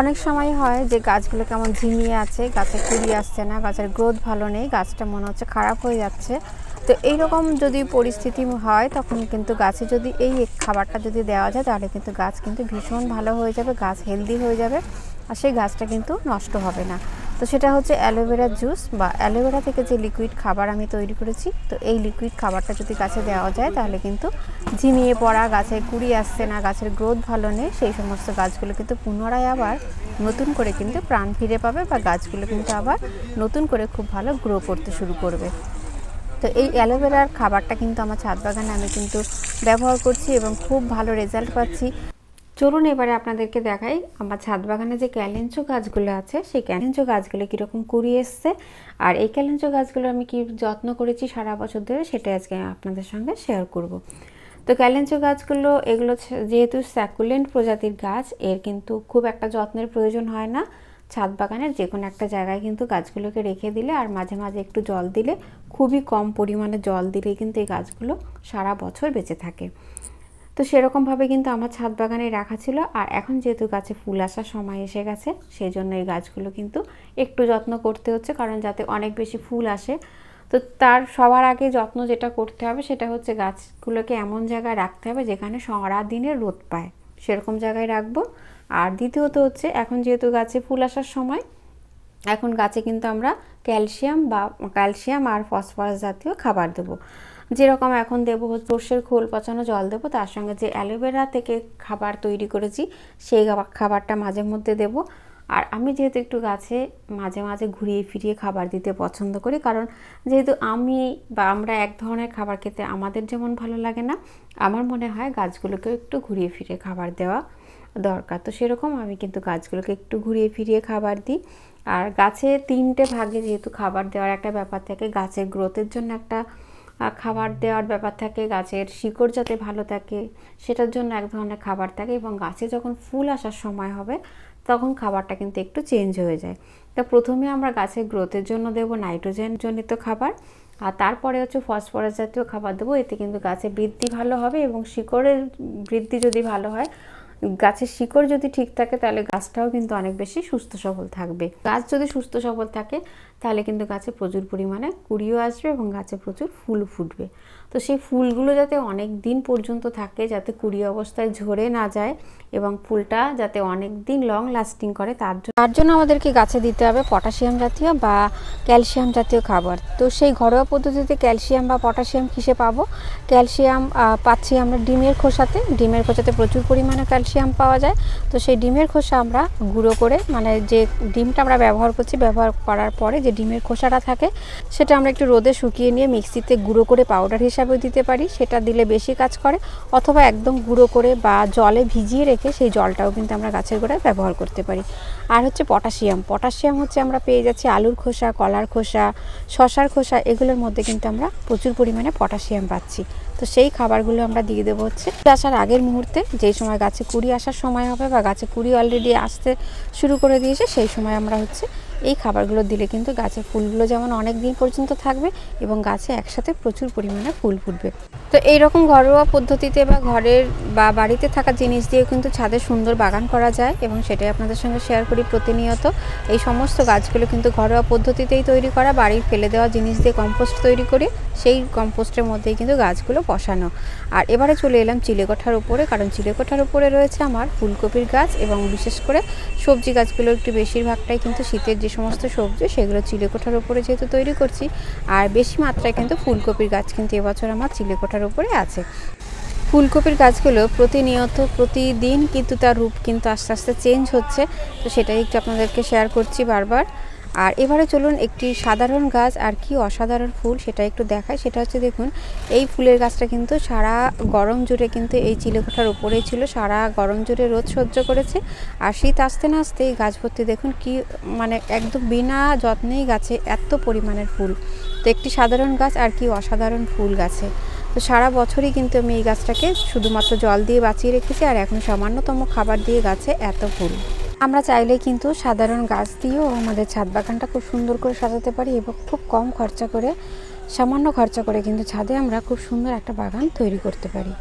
অনেক সময় হয় যে গাছগুলো কেমন ঝিমিয়ে আছে, গাছে কুড়ি আসছে না, গাছের গ্রোথ ভালো নেই, গাছটা মনে হচ্ছে খারাপ হয়ে যাচ্ছে। তো এইরকম যদি পরিস্থিতি হয়, তখন কিন্তু গাছে যদি এই খাবারটা যদি দেওয়া যায়, তাহলে কিন্তু গাছ কিন্তু ভীষণ ভালো হয়ে যাবে, গাছ হেলদি হয়ে যাবে, আর সেই গাছটা কিন্তু নষ্ট হবে না। তো সেটা হচ্ছে অ্যালোভেরার জুস বা অ্যালোভেরা থেকে যে লিকুইড খাবার আমি তৈরি করেছি, তো এই লিকুইড খাবারটা যদি গাছে দেওয়া যায়, তাহলে কিন্তু ঝিমিয়ে পড়া গাছের কুড়ি আসছে না, গাছের গ্রোথ ভালো নেই, সেই সমস্ত গাছগুলো কিন্তু পুনরায় আবার নতুন করে কিন্তু প্রাণ ফিরে পাবে বা গাছগুলো কিন্তু আবার নতুন করে খুব ভালো গ্রো করতে শুরু করবে। তো এই অ্যালোভেরার খাবারটা কিন্তু আমার ছাদ বাগানে আমি কিন্তু ব্যবহার করছি এবং খুব ভালো রেজাল্ট পাচ্ছি। চলুন এবারে আপনাদেরকে দেখাই আমার ছাদ বাগানে যে ক্যালেঞ্চো গাছগুলো আছে, সেই ক্যালেঞ্চো গাছগুলো কীরকম কুড়িয়ে এসছে। আর এই ক্যালেঞ্চো গাছগুলো আমি কি যত্ন করেছি সারা বছর ধরে সেটা আজকে আপনাদের সঙ্গে শেয়ার করব। তো ক্যালেঞ্চো গাছগুলো, এগুলো যেহেতু স্যাকুলেন্ট প্রজাতির গাছ, এর কিন্তু খুব একটা যত্নের প্রয়োজন হয় না। ছাদ বাগানের যে কোনো একটা জায়গায় কিন্তু গাছগুলোকে রেখে দিলে আর মাঝে মাঝে একটু জল দিলে খুবই কম পরিমাণে জল দিলে কিন্তু এই গাছগুলো সারা বছর বেঁচে থাকে। তো সেরকমভাবে কিন্তু আমার ছাদ বাগানে রাখা ছিল। আর এখন যেহেতু গাছে ফুল আসার সময় এসে গেছে সেই জন্য এই গাছগুলো কিন্তু একটু যত্ন করতে হচ্ছে, কারণ যাতে অনেক বেশি ফুল আসে। তো তার সবার আগে যত্ন যেটা করতে হবে, সেটা হচ্ছে গাছগুলোকে এমন জায়গায় রাখতে হবে যেখানে সারাদিনে রোদ পায়। সেরকম জায়গায় রাখব। আর দ্বিতীয়ত হচ্ছে, এখন যেহেতু গাছে ফুল আসার সময়, এখন গাছে কিন্তু আমরা ক্যালসিয়াম বা ক্যালসিয়াম আর ফসফরাস জাতীয় খাবার দেবো। যেরকম এখন দেবো সর্ষের খোল পচানো জল দেবো, তার সঙ্গে যে অ্যালোভেরা থেকে খাবার তৈরি করেছি, সেই খাবারটা মাঝে মধ্যে দেবো। আর আমি যেহেতু একটু গাছে মাঝে মাঝে ঘুরিয়ে ফিরিয়ে খাবার দিতে পছন্দ করি, কারণ যেহেতু আমি বা আমরা এক ধরনের খাবার খেতে আমাদের যেমন ভালো লাগে না, আমার মনে হয় গাছগুলোকেও একটু ঘুরিয়ে ফিরিয়ে খাবার দেওয়া দরকার। তো সেরকম আমি কিন্তু গাছগুলোকে একটু ঘুরিয়ে ফিরিয়ে খাবার দিই। আর গাছে তিনটে ভাগে যেহেতু খাবার দেওয়ার একটা ব্যাপার থাকে, গাছের গ্রোথের জন্য একটা খাবার দেওয়ার ব্যাপার থাকে, গাছের শিকড় যাতে ভালো থাকে, সেটার জন্য এক ধরনের খাবার থাকে এবং গাছে যখন ফুল আসার সময় হবে, তখন খাবারটা কিন্তু একটু চেঞ্জ হয়ে যায়। তা প্রথমে আমরা গাছের গ্রোথের জন্য দেব নাইট্রোজেন জনিত খাবার, আর তারপরে হচ্ছে ফসফরাস জাতীয় খাবার দেবো, এতে কিন্তু গাছের বৃদ্ধি ভালো হবে এবং শিকড়ের বৃদ্ধি যদি ভালো হয়, গাছের শিকড় যদি ঠিক থাকে, তাহলে গাছটাও কিন্তু অনেক বেশি সুস্থ সবল থাকবে। গাছ যদি সুস্থ সবল থাকে তাহলে কিন্তু গাছে প্রচুর পরিমাণে কুড়িও আসবে এবং গাছে প্রচুর ফুল ফুটবে। তো সেই ফুলগুলো যাতে অনেক দিন পর্যন্ত থাকে, যাতে কুড়ি অবস্থায় ঝরে না যায় এবং ফুলটা যাতে অনেক দিন লং লাস্টিং করে, তার জন্য তার জন্য আমাদেরকে গাছে দিতে হবে পটাশিয়াম জাতীয় বা ক্যালসিয়াম জাতীয় খাবার। তো সেই ঘরোয়া পদ্ধতিতে ক্যালসিয়াম বা পটাশিয়াম কিসে পাবো? ক্যালসিয়াম পাচ্ছি আমরা ডিমের খোসাতে। ডিমের খোসাতে প্রচুর পরিমাণে ক্যালসিয়াম পাওয়া যায়। তো সেই ডিমের খোসা আমরা গুঁড়ো করে মানে যে ডিমটা আমরা ব্যবহার করছি, ব্যবহার করার পরে যে ডিমের খোসাটা থাকে, সেটা আমরা একটু রোদে শুকিয়ে নিয়ে মিক্সিতে গুঁড়ো করে পাউডার হিসাবেও দিতে পারি, সেটা দিলে বেশি কাজ করে, অথবা একদম গুঁড়ো করে বা জলে ভিজিয়ে রেখে সেই জলটাও কিন্তু আমরা গাছের গোড়ায় ব্যবহার করতে পারি। আর হচ্ছে পটাশিয়াম পটাশিয়াম হচ্ছে আমরা পেয়ে যাচ্ছি আলুর খোসা, কলার খোসা শশার খোসা, এগুলোর মধ্যে কিন্তু আমরা প্রচুর পরিমাণে পটাশিয়াম পাচ্ছি। তো সেই খাবারগুলো আমরা দিয়ে দেবো হচ্ছে আসার আগের মুহূর্তে, যেই সময় গাছে কুড়ি আসার সময় হবে বা গাছে কুড়ি অলরেডি আসতে শুরু করে দিয়েছে, সেই সময় আমরা হচ্ছে এই খাবারগুলো দিলে কিন্তু গাছের ফুলগুলো যেমন অনেক দিন পর্যন্ত থাকবে এবং গাছে একসাথে প্রচুর পরিমাণে ফুল ফুটবে। তো এই রকম ঘরোয়া পদ্ধতিতে বা ঘরের বা বাড়িতে থাকা জিনিস দিয়ে কিন্তু ছাদে সুন্দর বাগান করা যায় এবং সেটাই আপনাদের সঙ্গে শেয়ার করি প্রতিনিয়ত। এই সমস্ত গাছগুলো কিন্তু ঘরোয়া পদ্ধতিতেই তৈরি করা, বাড়ির ফেলে দেওয়া জিনিস দিয়ে কম্পোস্ট তৈরি করে, সেই কম্পোস্টের মধ্যেই কিন্তু গাছগুলো বসানো। আর এবারে চলে এলাম চিলেকোঠার উপরে, কারণ চিলেকোঠার উপরে রয়েছে আমার ফুলকপির গাছ এবং বিশেষ করে সবজি গাছগুলো একটু বেশিরভাগটাই কিন্তু শীতের যে সমস্ত সবজি সেগুলো চিলেকোঠার উপরে যেহেতু তৈরি করছি, আর বেশি মাত্রায় কিন্তু ফুলকপির গাছ কিন্তু এবছর আমার চিলেকোঠার উপরে আছে। ফুলকপির গাছগুলো প্রতিনিয়ত, প্রতিদিন কিন্তু তার রূপ কিন্তু আস্তে আস্তে চেঞ্জ হচ্ছে। তো সেটাই একটু আপনাদেরকে শেয়ার করছি বারবার। আর এবারে চলুন একটি সাধারণ গাছ আর কি অসাধারণ ফুল সেটা একটু দেখায় সেটা হচ্ছে দেখুন, এই ফুলের গাছটা কিন্তু সারা গরম জুড়ে কিন্তু এই চিলেকোঠার উপরেই ছিল, সারা গরম জুড়ে রোদ সহ্য করেছে। আর শীত আসতে না আসতে এই গাছ ভর্তি দেখুন কি মানে একদম বিনা যত্নেই গাছে এত পরিমাণের ফুল। তো একটি সাধারণ গাছ আর কি অসাধারণ ফুল গাছে। তো সারা বছরই কিন্তু আমি এই গাছটাকে শুধুমাত্র জল দিয়ে বাঁচিয়ে রেখেছি আর এখন সামান্যতম খাবার দিয়ে গাছে এত ফুল। আমরা চাইলে কিন্তু সাধারণ গাছ দিয়েও আমাদের ছাদ বাগানটা খুব সুন্দর করে সাজাতে পারি এবং খুব কম খরচা করে, সামান্য খরচা করে কিন্তু ছাদে আমরা খুব সুন্দর একটা বাগান তৈরি করতে পারি।